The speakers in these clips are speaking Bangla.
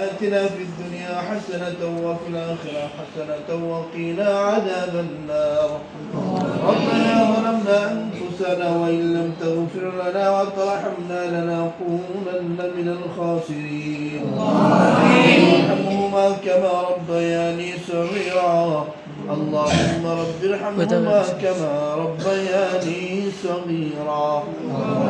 آتنا في الدنيا حسنة وفي الآخرة حسنة وقنا عذاب النار. ربنا ظلمنا أنفسنا وإن لم تغفر لنا وترحمنا لنكونن من الخاسرين. ارحمهما كما ربياني صغيرا. اللهم رب ارحمهما كما ربياني صغيرا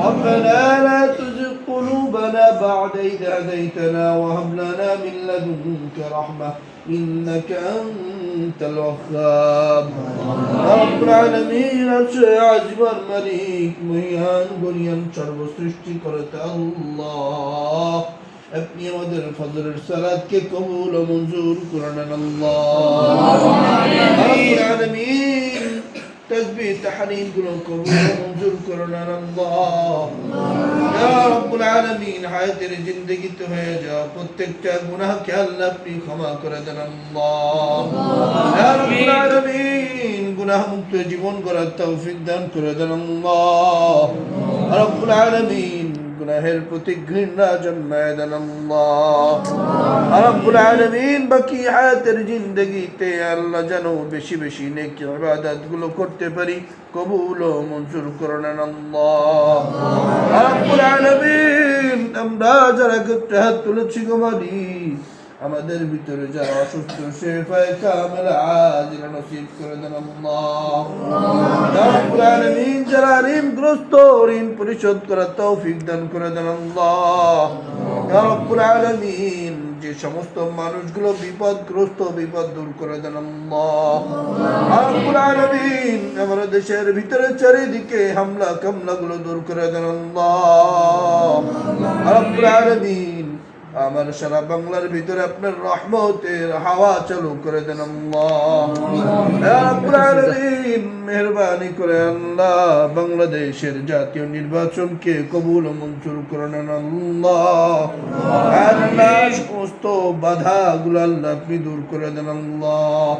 ربنا لا تزغ قلوبنا بعد إذ هديتنا وهب لنا من لدنك رحمة إنك أنت الوهاب يا رب العالمين عجبا مليك মহিয়ান গরিয়ান সর্বসৃষ্টি করতে আল্লাহ আপনি আমাদের ফজরের সালাদকে কবুল ও মঞ্জুর করলেন আলামিন তাহলিলগুলো কবুল ও মঞ্জুর করলেন আল্লাহ। ইয়া রব্বুল হয়ে যাওয়া প্রত্যেকটা গুনাহকে আল্লাহ আপনি ক্ষমা করে দেন আল্লাহ। ইয়া মুক্ত জীবন করার তৌফিক দান করে দেন আল্লাহ রব্বুল আলামিন গুনাহের প্রতি ঘৃণা জন্মায় দেন আল্লাহ। আলামিন বাকি হায়াতের জিন্দগিতে আল্লাহ যেন বেশি বেশি নেকি ইবাদতগুলো করতে পারি, কবুল ও মঞ্জুর করে নেন আল্লাহ। রাব্বুল আলামিন, আমরা যারা করতে হাত তুলেছি গো মালিক আমাদের ভিতরে যারা অসুস্থ শেফায় কামেল আজিলা নসিব করে দেন আল্লাহ। আলামিন যারা ঋণগ্রস্ত ঋণ পরিশোধ করার তৌফিক দান করে দেন আল্লাহ। আলামিন যে সমস্ত মানুষগুলো বিপদগ্রস্ত বিপদ দূর করে দেন আলামিন আমার দেশের ভিতরে চারিদিকে হামলা কামলাগুলো দূর করে দেন আলামিন আমার সারা বাংলার ভিতরে আপনার রহমতের হাওয়া চালু করে দেন আল্লাহ। মেহেরবানি করে আল্লাহ বাংলাদেশের জাতীয় নির্বাচনকে কবুল মঞ্জুর করে নেন আল্লাহ আল্লাহ আপনি দূর করে দেন আল্লাহ।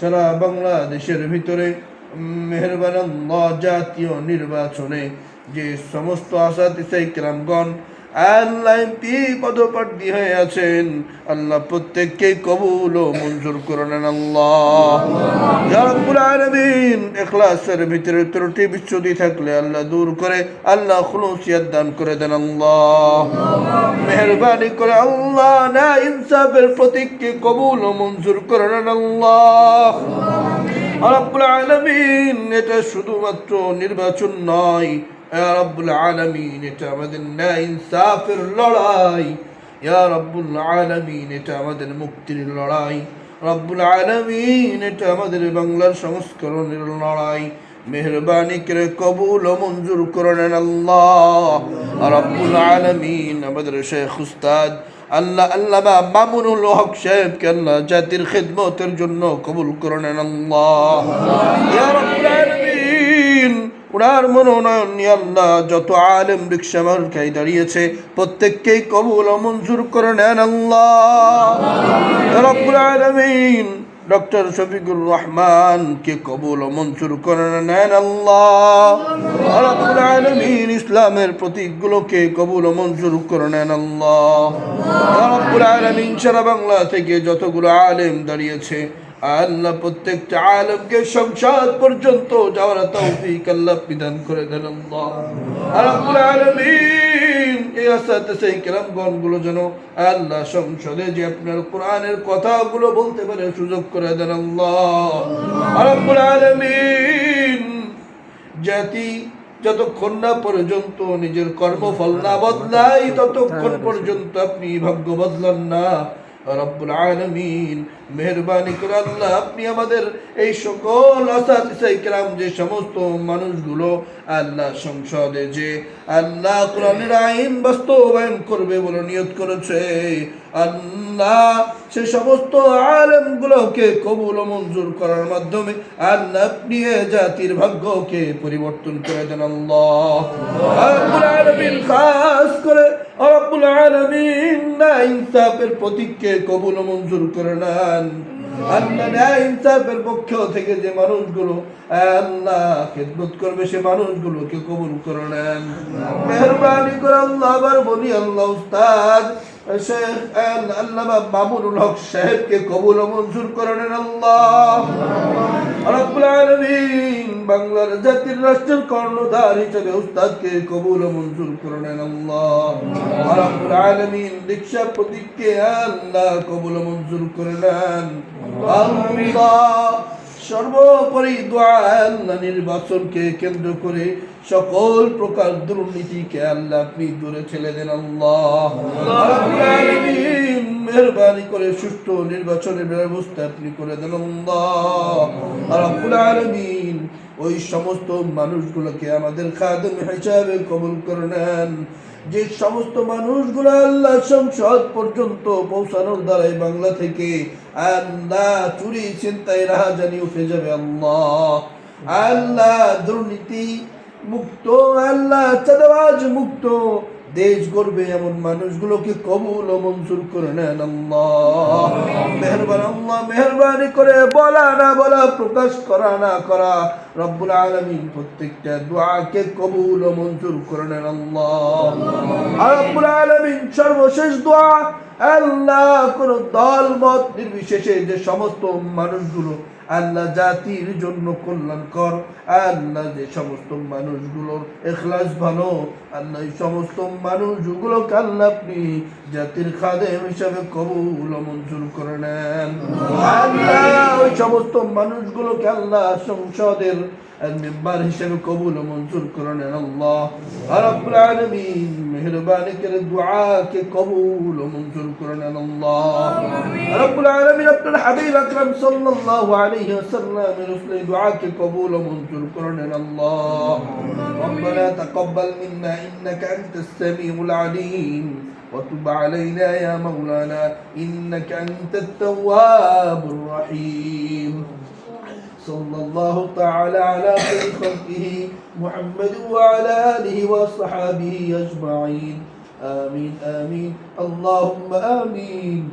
সারা বাংলাদেশের ভিতরে মেহরবান জাতীয় নির্বাচনে যে সমস্ত আশা আসাদিসাই কেরামগণ আল্লাহ হয়ে আছেন? আল্লাহ প্রত্যেককে কবুল ও মঞ্জুর করে আল্লাহ। ইখলাসের ভিতরে ত্রুটি বিচ্ছুতি থাকলে আল্লাহ দূর করে আল্লাহ খুলুসিয়াত দান করে দেন আল্লাহ। মেহেরবানি করে আল্লাহ না ইনসাফের প্রতীককে কবুল ও মঞ্জুর করে নেন আল্লাহ রব্বুল আলামিন এটা শুধুমাত্র নির্বাচন নয় রব্বুল আলামিন, এটা আমাদের ন্যায় ইনসাফের লড়াই। ইয়া রব্বুল আলামিন, এটা আমাদের মুক্তির লড়াই। রব্বুল আলামিন, এটা আমাদের বাংলার সংস্করণের লড়াই। মেহরবানি করে কবুল ও মঞ্জুর করে নেন আল্লাহ। রব্বুল আলামিন, আমাদের শেখ উস্তাদ আল্লাহ বা মামুনুল হক সাহেবকে আল্লাহ জাতির খেদমতের জন্য কবুল করে নেন আল্লাহ। ইয়া রাব্বুল আলামিন ওনার মনোনয়ন নিয়ে আল্লাহ যত আলেম রিক্সা মার্কায় দাঁড়িয়েছে, প্রত্যেককেই কবুল ও মঞ্জুর করে নেন আল্লাহ। রাব্বুল আলামিন ডক্টর শফিকুর রহমানকে কবুল ও মঞ্জুর করে নেন আল্লাহ। রাব্বুল আলামিন ইসলামের প্রতীকগুলোকে কবুল ও মঞ্জুর করে নেন আল্লাহ। রাব্বুল আলামিন সারা বাংলা থেকে যতগুলো আলেম দাঁড়িয়েছে আল্লাহ প্রত্যেকটা আলমকে সংসাদ পর্যন্ত যাওয়ার তৌফিক আল্লাহ বিধান করে দেন আল্লাহ। আলামিন এই আসাতে সেই যেন আল্লাহ সংসদে যে আপনার কোরআনের কথাগুলো বলতে পারে সুযোগ করে দেন আল্লাহ। রাব্বুল আলামিন জাতি যতক্ষণ না পর্যন্ত নিজের কর্মফল না বদলাই ততক্ষণ পর্যন্ত আপনি ভাগ্য বদলান না। রব্বুল আলামিন মেহরবানি করে আল্লাহ আপনি আমাদের এই সকল আসাদিসাই কেরাম যে সমস্ত মানুষগুলো আল্লাহ সংসদে যে আল্লাহ কোরআনের আইন বাস্তবায়ন করবে বলে নিয়ত করেছে আল্লাহ সে সমস্ত আলেমগুলোকে কবুল ও মঞ্জুর করার মাধ্যমে আল্লাহ আপনি জাতির ভাগ্যকে পরিবর্তন করে দেন আল্লাহ। খাস করে রব্বুল আলামিন, না ইনসাফের প্রতীককে কবুল মঞ্জুর করে নেন। আল্লাহ না ইনসাফের পক্ষ থেকে যে মানুষগুলো, আল্লাহ খেদমত করবে, সে মানুষগুলোকে কবুল করে নেন। মেহরবানি করে আল্লাহ, আবার বলি আল্লাহ উস্তাদ শেখ আল্লামা মামুনুল হক সাহেবকে কবুল ও মঞ্জুর করে নেন আল্লাহ। রব্বুল আলামিন বাংলার জাতির রাষ্ট্রের কর্ণধার হিসেবে উস্তাদকে কবুল ও মঞ্জুর করে নেন আল্লাহ। রব্বুল আলামিন দীক্ষা প্রতীককে আল্লাহ কবুল ও মঞ্জুর করে নেন। আল্লাহ। সর্বোপরি দোয়া আল্লাহ নির্বাচনকে কেন্দ্র করে সকল প্রকার দুর্নীতিকে আল্লাহ আপনি দূরে ঠেলে দেন, আল্লাহ। মেহরবানি করে সুষ্ঠু নির্বাচনের ব্যবস্থা আপনি করে দেন, আল্লাহ। ওই সমস্ত মানুষগুলোকে আমাদের খাদেম হিসাবে কবুল করে নেন। যে সমস্ত মানুষগুলো আল্লাহ সংসদ পর্যন্ত পৌঁছানোর দ্বারাই বাংলা থেকে আল্লাহ চুরি চিন্তায় রাহাজানি উঠে যাবে আল্লাহ। আল্লাহ দুর্নীতি মুক্ত আল্লাহ চাঁদাবাজ মুক্ত। দেশ গড়বে এমন মানুষগুলোকে কবুল ও মঞ্জুর করে নেন আল্লাহ। মেহরবান আল্লাহ মেহরবানি করে বলা না বলা প্রকাশ করা না করা রব্বুল আলামিন প্রত্যেকটা দোয়াকে কবুল ও মঞ্জুর করে নেন আল্লাহ। রব্বুল আলামিন সর্বশেষ দোয়া আল্লাহ কোন দল মত নির্বিশেষে যে সমস্ত মানুষগুলো আল্লাহ জাতির জন্য কল্যাণকর আল্লাহ যে সমস্ত মানুষগুলোর এখলাস ভালো আল্লাহ এই সমস্ত মানুষগুলোকে আল্লাহ আপনি জাতির খাদেম হিসাবে কবুল মঞ্জুর করে নেন। আল্লাহ ওই সমস্ত মানুষগুলোকে আল্লাহ সংসদের মেম্বার হিসেবে কবুল ও মঞ্জুর করে নেন আল্লাহ রব্বুল আলামিন মেহরবানি করে দুআকে কবুল ও মঞ্জুর করে নেন আল্লাহ রব্বুল আলামিন আপনার হাবিব আকরাম সাল্লাল্লাহু আলাইহি ওয়াসাল্লাম রসুল দুআকে কবুল ও মঞ্জুর করে নেন আল্লাহ ربنا تقبل منا انك انت السميع العليم وتب علينا يا مولانا انك انت التواب الرحيم صلى الله تعالى على خير خلقه محمد وعلى آله وصحابه أجمعين. آمين آمين. اللهم آمين.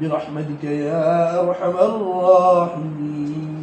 برحمتك يا أرحم الراحمين.